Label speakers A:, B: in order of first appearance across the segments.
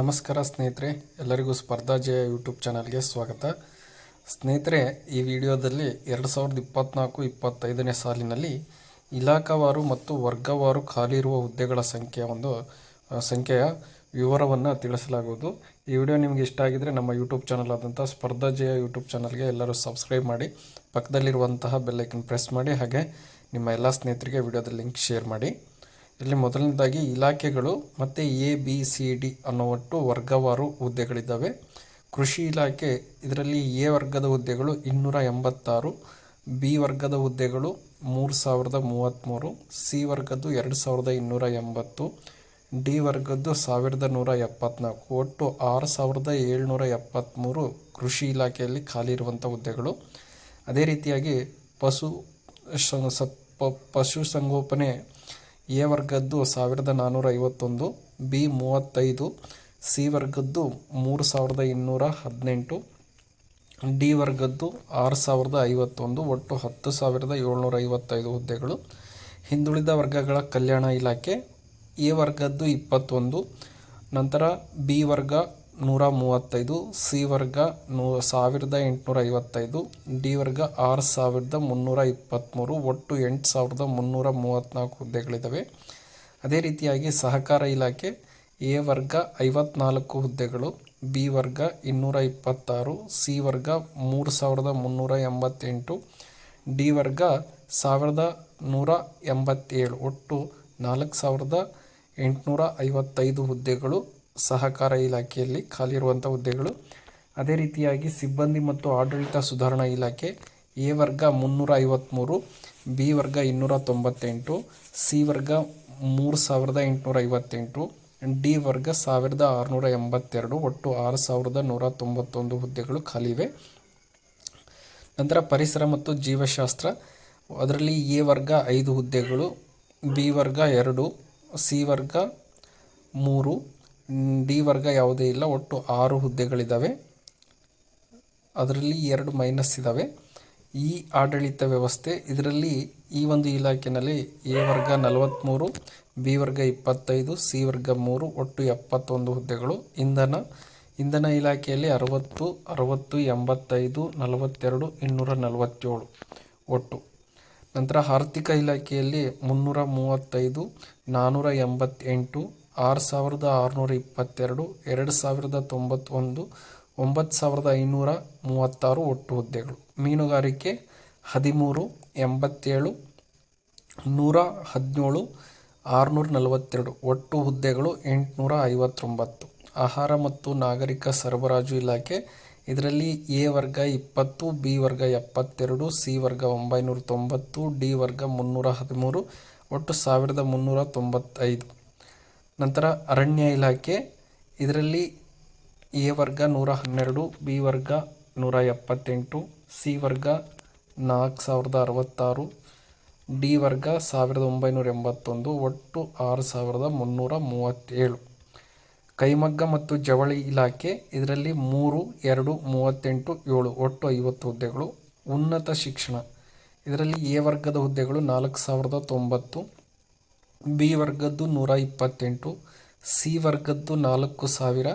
A: ನಮಸ್ಕಾರ ಸ್ನೇಹಿತರೆ, ಎಲ್ಲರಿಗೂ ಸ್ಪರ್ಧಾ ಜಯ ಯೂಟ್ಯೂಬ್ ಚಾನಲ್ಗೆ ಸ್ವಾಗತ. ಸ್ನೇಹಿತರೆ, ಈ ವಿಡಿಯೋದಲ್ಲಿ ಎರಡು ಸಾವಿರದ ಇಪ್ಪತ್ತ್ನಾಲ್ಕು ಇಪ್ಪತ್ತೈದನೇ ಸಾಲಿನಲ್ಲಿ ಇಲಾಖಾವಾರು ಮತ್ತು ವರ್ಗವಾರು ಖಾಲಿ ಇರುವ ಹುದ್ದೆಗಳ ಸಂಖ್ಯೆಯ ಒಂದು ಸಂಖ್ಯೆಯ ವಿವರವನ್ನು ತಿಳಿಸಲಾಗುವುದು. ಈ ವಿಡಿಯೋ ನಿಮಗೆ ಇಷ್ಟ ಆಗಿದರೆ ನಮ್ಮ ಯೂಟ್ಯೂಬ್ ಚಾನಲ್ ಆದಂಥ ಸ್ಪರ್ಧಾ ಜಯ ಯೂಟ್ಯೂಬ್ ಚಾನಲ್ಗೆ ಎಲ್ಲರೂ ಸಬ್ಸ್ಕ್ರೈಬ್ ಮಾಡಿ, ಪಕ್ಕದಲ್ಲಿರುವಂತಹ ಬೆಲ್ಲೈಕನ್ ಪ್ರೆಸ್ ಮಾಡಿ, ಹಾಗೆ ನಿಮ್ಮ ಎಲ್ಲ ಸ್ನೇಹಿತರಿಗೆ ವಿಡಿಯೋದ ಲಿಂಕ್ ಶೇರ್ ಮಾಡಿ. ಇಲ್ಲಿ ಮೊದಲನೇದಾಗಿ ಇಲಾಖೆಗಳು ಮತ್ತು ಎ, ಬಿ, ಸಿ, ಡಿ ಅನ್ನೋ ಒಟ್ಟು ವರ್ಗವಾರು ಹುದ್ದೆಗಳಿದ್ದಾವೆ. ಕೃಷಿ ಇಲಾಖೆ, ಇದರಲ್ಲಿ ಎ ವರ್ಗದ ಹುದ್ದೆಗಳು ಇನ್ನೂರ ಎಂಬತ್ತಾರು, ಬಿ ವರ್ಗದ ಹುದ್ದೆಗಳು ಮೂರು ಸಾವಿರದ ಮೂವತ್ತ್ಮೂರು ಸಿ ವರ್ಗದ್ದು ಎರಡು ಸಾವಿರದ ಇನ್ನೂರ ಎಂಬತ್ತು, ಡಿ ವರ್ಗದ್ದು ಸಾವಿರದ ನೂರ ಎಪ್ಪತ್ನಾಲ್ಕು, ಒಟ್ಟು ಆರು ಸಾವಿರದ ಏಳ್ನೂರ ಎಪ್ಪತ್ತ್ಮೂರು ಕೃಷಿ ಇಲಾಖೆಯಲ್ಲಿ ಖಾಲಿ ಇರುವಂಥ ಹುದ್ದೆಗಳು. ಅದೇ ರೀತಿಯಾಗಿ ಪಶು ಪಶುಸಂಗೋಪನೆ ಎ ವರ್ಗದ್ದು ಸಾವಿರದ ನಾನ್ನೂರ ಐವತ್ತೊಂದು, ಬಿ ಮೂವತ್ತೈದು, ಸಿ ವರ್ಗದ್ದು ಮೂರು ಸಾವಿರದ ಇನ್ನೂರ ಹದಿನೆಂಟು, ಡಿ ವರ್ಗದ್ದು ಆರು ಸಾವಿರದ ಐವತ್ತೊಂದು, ಒಟ್ಟು ಹತ್ತು ಸಾವಿರದ ಏಳ್ನೂರ ಐವತ್ತೈದು ಹುದ್ದೆಗಳು. ಹಿಂದುಳಿದ ವರ್ಗಗಳ ಕಲ್ಯಾಣ ಇಲಾಖೆ ಎ ವರ್ಗದ್ದು ಇಪ್ಪತ್ತೊಂದು, ನಂತರ ಬಿ ವರ್ಗ ನೂರ ಮೂವತ್ತೈದು, ಸಿ ವರ್ಗ ನೂ, ಸಾವಿರದ ಎಂಟುನೂರ ಐವತ್ತೈದು, ಡಿ ವರ್ಗ ಆರು ಸಾವಿರದ ಮುನ್ನೂರ ಇಪ್ಪತ್ತ್ಮೂರು ಒಟ್ಟು ಎಂಟು ಸಾವಿರದ ಮುನ್ನೂರ ಮೂವತ್ತ್ನಾಲ್ಕು ಹುದ್ದೆಗಳಿದ್ದಾವೆ ಅದೇ ರೀತಿಯಾಗಿ ಸಹಕಾರ ಇಲಾಖೆ ಎ ವರ್ಗ ಐವತ್ನಾಲ್ಕು ಹುದ್ದೆಗಳು, ಬಿ ವರ್ಗ ಇನ್ನೂರ ಇಪ್ಪತ್ತಾರು, ಸಿ ವರ್ಗ ಮೂರು ಸಾವಿರದ ಮುನ್ನೂರ ಎಂಬತ್ತೆಂಟು, ಡಿ ವರ್ಗ ಸಾವಿರದ ನೂರ ಎಂಬತ್ತೇಳು, ಒಟ್ಟು ನಾಲ್ಕು ಸಾವಿರದ ಎಂಟುನೂರ ಐವತ್ತೈದು ಹುದ್ದೆಗಳು ಸಹಕಾರ ಇಲಾಖೆಯಲ್ಲಿ ಖಾಲಿ ಇರುವಂಥ ಹುದ್ದೆಗಳು. ಅದೇ ರೀತಿಯಾಗಿ ಸಿಬ್ಬಂದಿ ಮತ್ತು ಆಡಳಿತ ಸುಧಾರಣಾ ಇಲಾಖೆ, ಎ ವರ್ಗ ಮುನ್ನೂರ ಐವತ್ತ್ಮೂರು ಬಿ ವರ್ಗ ಇನ್ನೂರ ತೊಂಬತ್ತೆಂಟು ಸಿ ವರ್ಗ ಮೂರು ಸಾವಿರದ ಎಂಟುನೂರ ಐವತ್ತೆಂಟು ಡಿ ವರ್ಗ ಸಾವಿರದ ಆರುನೂರ ಎಂಬತ್ತೆರಡು ಒಟ್ಟು ಆರು ಸಾವಿರದ ನೂರ ತೊಂಬತ್ತೊಂದು ಹುದ್ದೆಗಳು ಖಾಲಿವೆ. ನಂತರ ಪರಿಸರ ಮತ್ತು ಜೀವಶಾಸ್ತ್ರ, ಅದರಲ್ಲಿ ಎ ವರ್ಗ ಐದು ಹುದ್ದೆಗಳು, ಬಿ ವರ್ಗ ಎರಡು, ಸಿ ವರ್ಗ ಮೂರು ಡಿ ವರ್ಗ ಯಾವುದೇ ಇಲ್ಲ, ಒಟ್ಟು ಆರು ಹುದ್ದೆಗಳಿದ್ದಾವೆ ಅದರಲ್ಲಿ ಎರಡು ಮೈನಸ್ ಇದ್ದಾವೆ ಈ ಆಡಳಿತ ವ್ಯವಸ್ಥೆ, ಇದರಲ್ಲಿ ಈ ಒಂದು ಇಲಾಖೆಯಲ್ಲಿ ಎ ವರ್ಗ ನಲವತ್ತ್ಮೂರು ಬಿ ವರ್ಗ ಇಪ್ಪತ್ತೈದು ಸಿ ವರ್ಗ ಮೂರು, ಒಟ್ಟು ಎಪ್ಪತ್ತೊಂದು ಹುದ್ದೆಗಳು. ಇಂಧನ ಇಂಧನ ಇಲಾಖೆಯಲ್ಲಿ ಅರವತ್ತು ಅರವತ್ತು ಎಂಬತ್ತೈದು, ನಲವತ್ತೆರಡು, ಇನ್ನೂರ ನಲವತ್ತೇಳು ಒಟ್ಟು. ನಂತರ ಆರ್ಥಿಕ ಇಲಾಖೆಯಲ್ಲಿ ಮುನ್ನೂರ ಮೂವತ್ತೈದು ನಾನ್ನೂರ ಎಂಬತ್ತೆಂಟು ಆರು ಸಾವಿರದ ಆರುನೂರ ಇಪ್ಪತ್ತೆರಡು, ಎರಡು ಸಾವಿರದ ತೊಂಬತ್ತೊಂದು, ಒಂಬತ್ತು ಸಾವಿರದ ಐನೂರ ಮೂವತ್ತಾರು ಒಟ್ಟು ಹುದ್ದೆಗಳು. ಮೀನುಗಾರಿಕೆ ಹದಿಮೂರು, ಎಂಬತ್ತೇಳು, ನೂರ ಹದಿನೇಳು, ಆರುನೂರ ನಲವತ್ತೆರಡು ಒಟ್ಟು ಹುದ್ದೆಗಳು ಎಂಟುನೂರ ಐವತ್ತೊಂಬತ್ತು. ಆಹಾರ ಮತ್ತು ನಾಗರಿಕ ಸರಬರಾಜು ಇಲಾಖೆ, ಇದರಲ್ಲಿ ಎ ವರ್ಗ ಇಪ್ಪತ್ತು, ಬಿ ವರ್ಗ ಎಪ್ಪತ್ತೆರಡು, ಸಿ ವರ್ಗ ಒಂಬೈನೂರ ತೊಂಬತ್ತು, ಡಿ ವರ್ಗ ಮುನ್ನೂರ ಹದಿಮೂರು, ಒಟ್ಟು ಸಾವಿರದ ಮುನ್ನೂರ ತೊಂಬತ್ತೈದು. ನಂತರ ಅರಣ್ಯ ಇಲಾಖೆ, ಇದರಲ್ಲಿ ಎ ವರ್ಗ ನೂರ ಹನ್ನೆರಡು, ಬಿ ವರ್ಗ ನೂರ ಎಪ್ಪತ್ತೆಂಟು, ಸಿ ವರ್ಗ ನಾಲ್ಕು ಸಾವಿರದ ಅರವತ್ತಾರು, ಡಿ ವರ್ಗ ಸಾವಿರದ ಒಂಬೈನೂರ ಎಂಬತ್ತೊಂದು, ಒಟ್ಟು ಆರು ಸಾವಿರದ ಮುನ್ನೂರ ಮೂವತ್ತೇಳು. ಕೈಮಗ್ಗ ಮತ್ತು ಜವಳಿ ಇಲಾಖೆ, ಇದರಲ್ಲಿ ಮೂರು, ಎರಡು, ಮೂವತ್ತೆಂಟು, ಏಳು, ಒಟ್ಟು ಐವತ್ತು ಹುದ್ದೆಗಳು. ಉನ್ನತ ಶಿಕ್ಷಣ, ಇದರಲ್ಲಿ ಎ ವರ್ಗದ ಹುದ್ದೆಗಳು ನಾಲ್ಕು ಸಾವಿರದ ತೊಂಬತ್ತು ಬಿ ವರ್ಗದ್ದು ನೂರ ಇಪ್ಪತ್ತೆಂಟು, ಸಿ ವರ್ಗದ್ದು ನಾಲ್ಕು ಸಾವಿರ,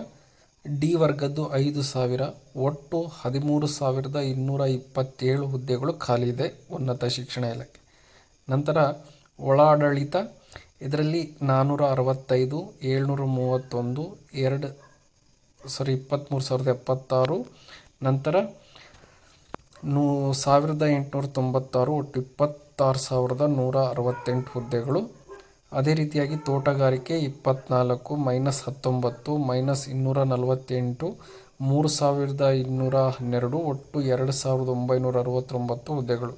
A: ಡಿ ವರ್ಗದ್ದು ಐದು ಸಾವಿರ, ಒಟ್ಟು ಹದಿಮೂರು ಸಾವಿರದ ಇನ್ನೂರ ಇಪ್ಪತ್ತೇಳು ಹುದ್ದೆಗಳು ಖಾಲಿ ಇದೆ ಉನ್ನತ ಶಿಕ್ಷಣ ಇಲಾಖೆ. ನಂತರ ಒಳಾಡಳಿತ, ಇದರಲ್ಲಿ ನಾನ್ನೂರ ಅರವತ್ತೈದು, ಏಳ್ನೂರ ಮೂವತ್ತೊಂದು, ಎರಡು ಸಾರಿ ಇಪ್ಪತ್ತ್ಮೂರು ಸಾವಿರದ ಎಪ್ಪತ್ತಾರು, ನಂತರ ನೂ ಸಾವಿರದ ಎಂಟುನೂರ ತೊಂಬತ್ತಾರು ಒಟ್ಟು ಇಪ್ಪತ್ತಾರು ಸಾವಿರದ ನೂರ ಅರವತ್ತೆಂಟು ಹುದ್ದೆಗಳು ಅದೇ ರೀತಿಯಾಗಿ ತೋಟಗಾರಿಕೆ ಇಪ್ಪತ್ನಾಲ್ಕು ಮೈನಸ್ ಹತ್ತೊಂಬತ್ತು ಮೈನಸ್ ಇನ್ನೂರ ನಲವತ್ತೆಂಟು ಮೂರು ಸಾವಿರದ ಇನ್ನೂರ ಹನ್ನೆರಡು ಒಟ್ಟು ಎರಡು ಸಾವಿರದ ಒಂಬೈನೂರ ಅರವತ್ತೊಂಬತ್ತು ಹುದ್ದೆಗಳು.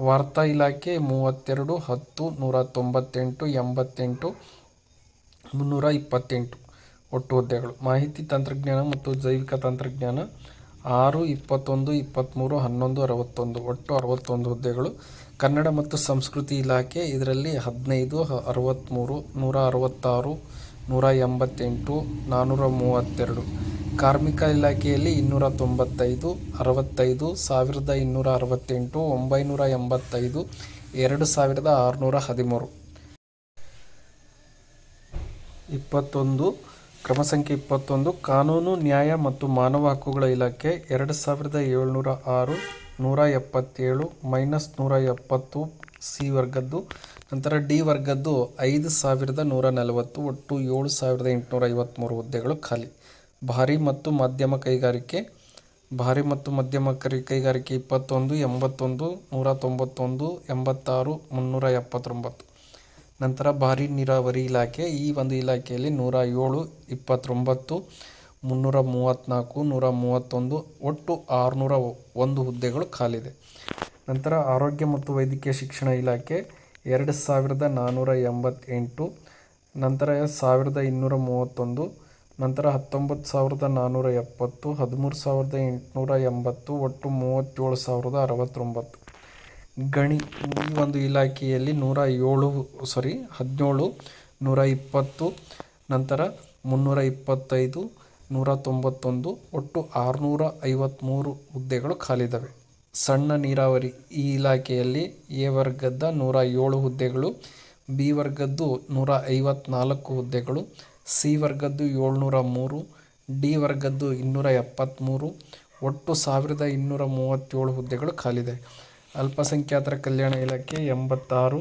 A: ವಾರ್ತಾ ಇಲಾಖೆ ಮೂವತ್ತೆರಡು ಹತ್ತು ನೂರ ತೊಂಬತ್ತೆಂಟು ಎಂಬತ್ತೆಂಟು ಮುನ್ನೂರ ಇಪ್ಪತ್ತೆಂಟು ಒಟ್ಟು ಹುದ್ದೆಗಳು. ಮಾಹಿತಿ ತಂತ್ರಜ್ಞಾನ ಮತ್ತು ಜೈವಿಕ ತಂತ್ರಜ್ಞಾನ ಆರು, ಇಪ್ಪತ್ತೊಂದು ಇಪ್ಪತ್ತ್ಮೂರು ಹನ್ನೊಂದು, ಅರವತ್ತೊಂದು ಒಟ್ಟು ಅರವತ್ತೊಂದು ಹುದ್ದೆಗಳು. ಕನ್ನಡ ಮತ್ತು ಸಂಸ್ಕೃತಿ ಇಲಾಖೆ ಇದರಲ್ಲಿ ಹದಿನೈದು ಅರವತ್ತ್ಮೂರು ನೂರ ಅರವತ್ತಾರು, ನೂರ ಎಂಬತ್ತೆಂಟು ನಾನ್ನೂರ ಮೂವತ್ತೆರಡು. ಕಾರ್ಮಿಕ ಇಲಾಖೆಯಲ್ಲಿ ಇನ್ನೂರ ತೊಂಬತ್ತೈದು, ಅರವತ್ತೈದು, ಸಾವಿರದ ಇನ್ನೂರ ಅರವತ್ತೆಂಟು, ಒಂಬೈನೂರ ಎಂಬತ್ತೈದು, ಎರಡು ಸಾವಿರದ ಆರುನೂರ ಹದಿಮೂರು. ಇಪ್ಪತ್ತೊಂದು, ಕ್ರಮ ಸಂಖ್ಯೆ ಇಪ್ಪತ್ತೊಂದು, ಕಾನೂನು, ನ್ಯಾಯ ಮತ್ತು ಮಾನವ ಹಕ್ಕುಗಳ ಇಲಾಖೆ, ಎರಡು ಸಾವಿರದ ಏಳ್ನೂರ ಆರು ನೂರ ಎಪ್ಪತ್ತೇಳು ಮೈನಸ್ ನೂರ ಎಪ್ಪತ್ತು ಸಿ ವರ್ಗದ್ದು, ನಂತರ ಡಿ ವರ್ಗದ್ದು ಐದು ಸಾವಿರದ ನೂರ ನಲವತ್ತು, ಒಟ್ಟು ಏಳು ಸಾವಿರದ ಎಂಟುನೂರ ಐವತ್ತ್ಮೂರು ಹುದ್ದೆಗಳು ಖಾಲಿ. ಭಾರಿ ಮತ್ತು ಮಧ್ಯಮ ಕೈಗಾರಿಕೆ. ಭಾರಿ ಮತ್ತು ಮಧ್ಯಮ ಕರಿ ಕೈಗಾರಿಕೆ ಇಪ್ಪತ್ತೊಂದು, ಎಂಬತ್ತೊಂದು, ನೂರ ತೊಂಬತ್ತೊಂದು, ಎಂಬತ್ತಾರು, ಮುನ್ನೂರ ಎಪ್ಪತ್ತೊಂಬತ್ತು. ನಂತರ ಭಾರಿ ನೀರಾವರಿ ಇಲಾಖೆ. ಈ ಒಂದು ಇಲಾಖೆಯಲ್ಲಿ ನೂರ ಏಳು, ಇಪ್ಪತ್ತೊಂಬತ್ತು ಮುನ್ನೂರ ಮೂವತ್ತ್ನಾಲ್ಕು ನೂರ ಮೂವತ್ತೊಂದು ಒಟ್ಟು ಆರುನೂರ ಒಂದು ಹುದ್ದೆಗಳು ಖಾಲಿದೆ. ನಂತರ ಆರೋಗ್ಯ ಮತ್ತು ವೈದ್ಯಕೀಯ ಶಿಕ್ಷಣ ಇಲಾಖೆ ಎರಡು ಸಾವಿರದ ನಾನ್ನೂರ ಎಂಬತ್ತೆಂಟು, ನಂತರ ಸಾವಿರದ ಇನ್ನೂರ ಮೂವತ್ತೊಂದು, ನಂತರ ಹತ್ತೊಂಬತ್ತು ಸಾವಿರದ ನಾನ್ನೂರ ಎಪ್ಪತ್ತು, ಹದಿಮೂರು ಸಾವಿರದ ಎಂಟುನೂರ ಎಂಬತ್ತು, ಒಟ್ಟು ಮೂವತ್ತೇಳು ಸಾವಿರದ ಅರವತ್ತೊಂಬತ್ತು. ಗಣಿ, ಈ ಒಂದು ಇಲಾಖೆಯಲ್ಲಿ ನೂರ ಏಳು ಸಾರಿ ಹದಿನೇಳು, ನೂರ ಇಪ್ಪತ್ತು, ನಂತರ ಮುನ್ನೂರ ಇಪ್ಪತ್ತೈದು ನೂರ ತೊಂಬತ್ತೊಂದು ಒಟ್ಟು ಆರುನೂರ ಐವತ್ತ್ಮೂರು ಹುದ್ದೆಗಳು ಖಾಲಿದವೆ. ಸಣ್ಣ ನೀರಾವರಿ ಈ ಇಲಾಖೆಯಲ್ಲಿ ಎ ವರ್ಗದ ನೂರ ಏಳು ಹುದ್ದೆಗಳು, ಬಿ ವರ್ಗದ್ದು ನೂರ ಐವತ್ನಾಲ್ಕು ಹುದ್ದೆಗಳು, ಸಿ ವರ್ಗದ್ದು ಏಳ್ನೂರ ಮೂರು ಡಿ ವರ್ಗದ್ದು ಇನ್ನೂರ ಎಪ್ಪತ್ತ್ಮೂರು ಒಟ್ಟು ಸಾವಿರದ ಇನ್ನೂರ ಮೂವತ್ತೇಳು ಹುದ್ದೆಗಳು ಖಾಲಿದೆ. ಅಲ್ಪಸಂಖ್ಯಾತರ ಕಲ್ಯಾಣ ಇಲಾಖೆ ಎಂಬತ್ತಾರು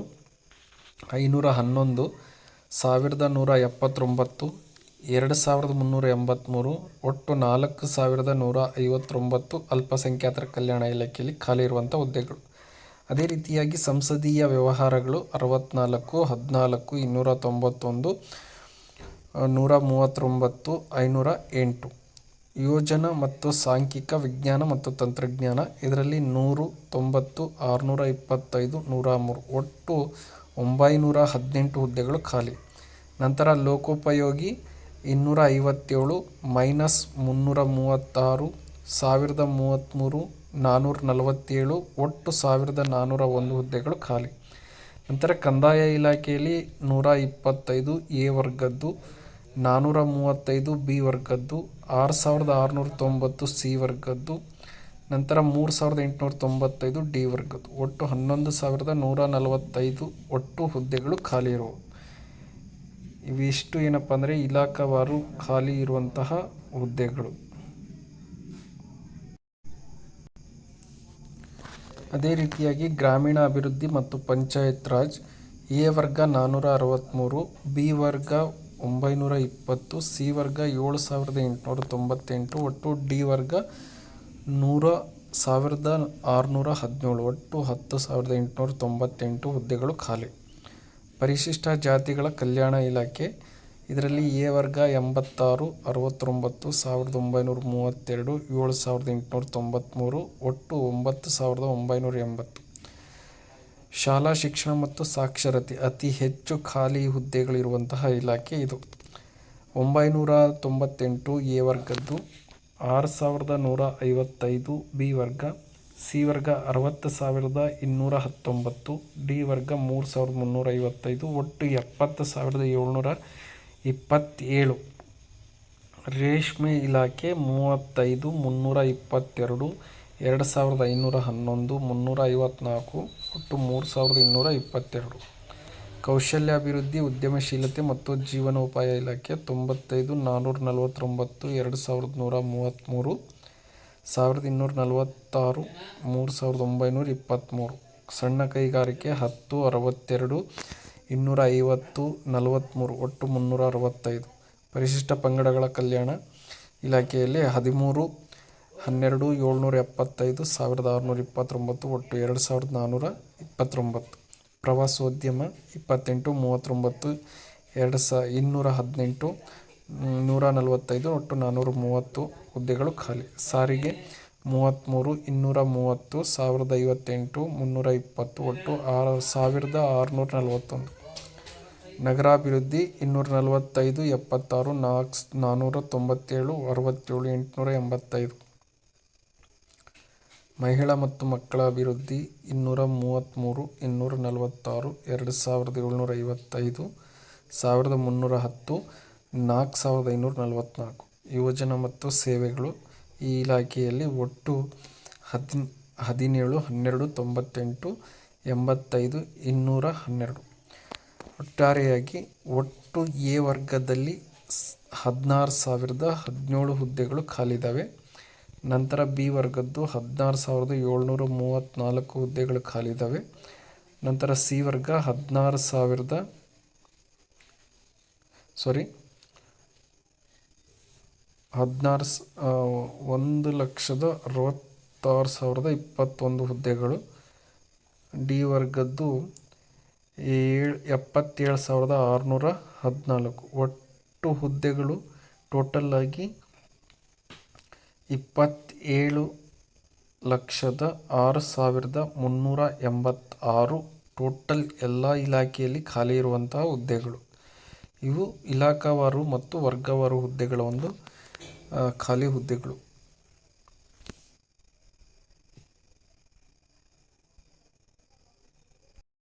A: ಐನೂರ ಹನ್ನೊಂದು ಸಾವಿರದ ನೂರ ಎಪ್ಪತ್ತೊಂಬತ್ತು ಎರಡು ಸಾವಿರದ ಮುನ್ನೂರ ಎಂಬತ್ತ್ಮೂರು ಒಟ್ಟು ನಾಲ್ಕು ಸಾವಿರದ ನೂರ ಐವತ್ತೊಂಬತ್ತು ಅಲ್ಪಸಂಖ್ಯಾತರ ಕಲ್ಯಾಣ ಇಲಾಖೆಯಲ್ಲಿ ಖಾಲಿ ಇರುವಂಥ ಹುದ್ದೆಗಳು. ಅದೇ ರೀತಿಯಾಗಿ ಸಂಸದೀಯ ವ್ಯವಹಾರಗಳು ಅರವತ್ತ್ನಾಲ್ಕು ಹದಿನಾಲ್ಕು, ಇನ್ನೂರ ತೊಂಬತ್ತೊಂದು, ನೂರ ಮೂವತ್ತೊಂಬತ್ತು, ಐನೂರ ಎಂಟು. ಯೋಜನಾ ಮತ್ತು ಸಾಂಖ್ಯಿಕ ವಿಜ್ಞಾನ ಮತ್ತು ತಂತ್ರಜ್ಞಾನ ಇದರಲ್ಲಿ ನೂರು, ತೊಂಬತ್ತು, ಆರುನೂರ ಇಪ್ಪತ್ತೈದು, ನೂರ ಮೂರು. ಒಟ್ಟು ಒಂಬೈನೂರ ಹದಿನೆಂಟು ಹುದ್ದೆಗಳು ಖಾಲಿ. ನಂತರ ಲೋಕೋಪಯೋಗಿ ಇನ್ನೂರ ಐವತ್ತೇಳು ಮೈನಸ್ ಮುನ್ನೂರ ಮೂವತ್ತಾರು ಸಾವಿರದ ಮೂವತ್ತ್ಮೂರು ನಾನ್ನೂರ ನಲವತ್ತೇಳು ಒಟ್ಟು ಸಾವಿರದ ನಾನ್ನೂರ ಒಂದು ಹುದ್ದೆಗಳು ಖಾಲಿ. ನಂತರ ಕಂದಾಯ ಇಲಾಖೆಯಲ್ಲಿ ನೂರ ಇಪ್ಪತ್ತೈದು ಎ ವರ್ಗದ್ದು ನಾನ್ನೂರ ಮೂವತ್ತೈದು ಬಿ ವರ್ಗದ್ದು, ಆರು ಸಾವಿರದ ಆರುನೂರ ತೊಂಬತ್ತು ಸಿ ವರ್ಗದ್ದು, ನಂತರ ಮೂರು ಸಾವಿರದ ಎಂಟುನೂರ ತೊಂಬತ್ತೈದು ಡಿ ವರ್ಗದ್ದು. ಒಟ್ಟು ಹನ್ನೊಂದು ಸಾವಿರದ ನೂರ ನಲವತ್ತೈದು ಒಟ್ಟು ಹುದ್ದೆಗಳು ಖಾಲಿ ಇರುವು ಇವಿಷ್ಟು ಏನಪ್ಪ ಅಂದರೆ ಇಲಾಖಾವಾರು ಖಾಲಿ ಇರುವಂತಹ ಹುದ್ದೆಗಳು. ಅದೇ ರೀತಿಯಾಗಿ ಗ್ರಾಮೀಣ ಅಭಿವೃದ್ಧಿ ಮತ್ತು ಪಂಚಾಯತ್ ರಾಜ್, ಎ ವರ್ಗ ನಾನ್ನೂರ ಅರವತ್ತ್ಮೂರು ಬಿ ವರ್ಗ ಒಂಬೈನೂರ ಇಪ್ಪತ್ತು, ಸಿ ವರ್ಗ ಏಳು ಸಾವಿರದ ಎಂಟುನೂರ ತೊಂಬತ್ತೆಂಟು, ಒಟ್ಟು ಡಿ ವರ್ಗ ನೂರ ಸಾವಿರದ ಆರುನೂರ ಹದಿನೇಳು, ಒಟ್ಟು ಹತ್ತು ಸಾವಿರದ ಎಂಟುನೂರ ತೊಂಬತ್ತೆಂಟು ಹುದ್ದೆಗಳು ಖಾಲಿ. ಪರಿಶಿಷ್ಟ ಜಾತಿಗಳ ಕಲ್ಯಾಣ ಇಲಾಖೆ. ಇದರಲ್ಲಿ ಎ ವರ್ಗ ಎಂಬತ್ತಾರು, ಅರವತ್ತೊಂಬತ್ತು, ಸಾವಿರದ ಒಂಬೈನೂರ ಮೂವತ್ತೆರಡು, ಏಳು ಸಾವಿರದ ಎಂಟುನೂರ ತೊಂಬತ್ತ್ಮೂರು ಒಟ್ಟು ಒಂಬತ್ತು ಸಾವಿರದ ಒಂಬೈನೂರ ಎಂಬತ್ತು. ಶಾಲಾ ಶಿಕ್ಷಣ ಮತ್ತು ಸಾಕ್ಷರತೆ ಅತಿ ಹೆಚ್ಚು ಖಾಲಿ ಹುದ್ದೆಗಳಿರುವಂತಹ ಇಲಾಖೆ ಇದು. ಒಂಬೈನೂರ ತೊಂಬತ್ತೆಂಟು ಎ ವರ್ಗದ್ದು, ಆರು ಸಾವಿರದ ನೂರ ಐವತ್ತೈದು ಬಿ ವರ್ಗ ಸಿ ವರ್ಗ ಅರವತ್ತು ಸಾವಿರದ ಇನ್ನೂರ ಹತ್ತೊಂಬತ್ತು, ಡಿ ವರ್ಗ ಮೂರು ಸಾವಿರದ ಮುನ್ನೂರ ಐವತ್ತೈದು, ಒಟ್ಟು ಎಪ್ಪತ್ತು ಸಾವಿರದ ಏಳ್ನೂರ ಇಪ್ಪತ್ತೇಳು. ರೇಷ್ಮೆ ಇಲಾಖೆ ಮೂವತ್ತೈದು, ಮುನ್ನೂರ ಇಪ್ಪತ್ತೆರಡು, ಎರಡು ಸಾವಿರದ ಐನೂರ ಹನ್ನೊಂದು, ಮುನ್ನೂರ ಐವತ್ತ್ನಾಲ್ಕು ಒಟ್ಟು ಮೂರು ಸಾವಿರದ ಇನ್ನೂರ ಇಪ್ಪತ್ತೆರಡು. ಕೌಶಲ್ಯಾಭಿವೃದ್ಧಿ, ಉದ್ಯಮಶೀಲತೆ ಮತ್ತು ಜೀವನೋಪಾಯ ಇಲಾಖೆ ತೊಂಬತ್ತೈದು ನಾನ್ನೂರ ನಲವತ್ತೊಂಬತ್ತು, ಎರಡು ಸಾವಿರದ ನೂರ ಮೂವತ್ತ್ಮೂರು ಸಾವಿರದ ಇನ್ನೂರ ನಲವತ್ತಾರು, ಮೂರು ಸಾವಿರದ ಒಂಬೈನೂರ ಇಪ್ಪತ್ತ್ಮೂರು. ಸಣ್ಣ ಕೈಗಾರಿಕೆ ಹತ್ತು, ಅರವತ್ತೆರಡು ಇನ್ನೂರ ಐವತ್ತು ನಲವತ್ತ್ಮೂರು, ಒಟ್ಟು ಮುನ್ನೂರ ಅರವತ್ತೈದು. ಪರಿಶಿಷ್ಟ ಪಂಗಡಗಳ ಕಲ್ಯಾಣ ಇಲಾಖೆಯಲ್ಲಿ ಹದಿಮೂರು, ಹನ್ನೆರಡು, ಏಳ್ನೂರ ಎಪ್ಪತ್ತೈದು, ಸಾವಿರದ ಆರುನೂರ ಇಪ್ಪತ್ತೊಂಬತ್ತು, ಒಟ್ಟು ಎರಡು ಸಾವಿರದ ನಾನ್ನೂರ ಇಪ್ಪತ್ತೊಂಬತ್ತು. ಪ್ರವಾಸೋದ್ಯಮ ಇಪ್ಪತ್ತೆಂಟು, ಮೂವತ್ತೊಂಬತ್ತು, ಎರಡು ಸ, ಇನ್ನೂರ ಹದಿನೆಂಟು ನೂರ ನಲವತ್ತೈದು ಒಟ್ಟು ನಾನ್ನೂರ ಮೂವತ್ತು ಹುದ್ದೆಗಳು ಖಾಲಿ. ಸಾರಿಗೆ ಮೂವತ್ತ್ಮೂರು ಇನ್ನೂರ ಮೂವತ್ತು, ಸಾವಿರದ ಐವತ್ತೆಂಟು, ಮುನ್ನೂರ ಇಪ್ಪತ್ತು ಒಟ್ಟು ಆರು ಸಾವಿರದ ಆರುನೂರ ನಲವತ್ತೊಂದು. ನಗರಾಭಿವೃದ್ಧಿ ಇನ್ನೂರ ನಲವತ್ತೈದು, ಎಪ್ಪತ್ತಾರು ನಾಲ್ಕು ನಾನ್ನೂರ ತೊಂಬತ್ತೇಳು, ಅರವತ್ತೇಳು, ಎಂಟುನೂರ ಎಂಬತ್ತೈದು. ಮಹಿಳಾ ಮತ್ತು ಮಕ್ಕಳ ಅಭಿವೃದ್ಧಿ ಇನ್ನೂರ ಮೂವತ್ತ್ಮೂರು ಇನ್ನೂರ ನಲವತ್ತಾರು, ಎರಡು ಸಾವಿರದ ಏಳ್ನೂರ ಐವತ್ತೈದು, ಸಾವಿರದ ಮುನ್ನೂರ ಹತ್ತು ನಾಲ್ಕು ಸಾವಿರದ ಐನೂರ ನಲವತ್ತ್ನಾಲ್ಕು. ಯುವಜನ ಮತ್ತು ಸೇವೆಗಳು ಈ ಇಲಾಖೆಯಲ್ಲಿ ಒಟ್ಟು ಹದಿನ, ಹದಿನೇಳು, ಹನ್ನೆರಡು, ತೊಂಬತ್ತೆಂಟು, ಎಂಬತ್ತೈದು, ಇನ್ನೂರ ಹನ್ನೆರಡು. ಒಟ್ಟಾರೆಯಾಗಿ ಒಟ್ಟು ಎ ವರ್ಗದಲ್ಲಿ ಹದಿನಾರು ಸಾವಿರದ ಹದಿನೇಳು ಹುದ್ದೆಗಳು ಖಾಲಿದ್ದಾವೆ. ನಂತರ ಬಿ ವರ್ಗದ್ದು ಹದಿನಾರು ಸಾವಿರದ ಏಳ್ನೂರ ಮೂವತ್ತ್ನಾಲ್ಕು ಹುದ್ದೆಗಳು ಖಾಲಿದ್ದಾವೆ. ನಂತರ ಸಿ ವರ್ಗ ಹದಿನಾರು ಸಾವಿರದ, ಸಾರಿ ಹದಿನಾರು ಸ ಒಂದು ಲಕ್ಷದ ಅರವತ್ತಾರು ಸಾವಿರದ ಇಪ್ಪತ್ತೊಂದು ಹುದ್ದೆಗಳು. ಡಿ ವರ್ಗದ್ದು ಏಳು, ಎಪ್ಪತ್ತೇಳು ಸಾವಿರದ ಆರುನೂರ ಹದಿನಾಲ್ಕು. ಒಟ್ಟು ಹುದ್ದೆಗಳು ಟೋಟಲ್ ಆಗಿ ಇಪ್ಪತ್ತೇಳು ಲಕ್ಷದ ಆರು ಸಾವಿರದ ಮುನ್ನೂರ ಎಂಬತ್ತಾರು ಟೋಟಲ್ ಎಲ್ಲ ಇಲಾಖೆಯಲ್ಲಿ ಖಾಲಿ ಇರುವಂತಹ ಹುದ್ದೆಗಳು. ಇವು ಇಲಾಖಾವಾರು ಮತ್ತು ವರ್ಗವಾರು ಹುದ್ದೆಗಳ ಒಂದು ಖಾಲಿ ಹುದ್ದೆಗಳು.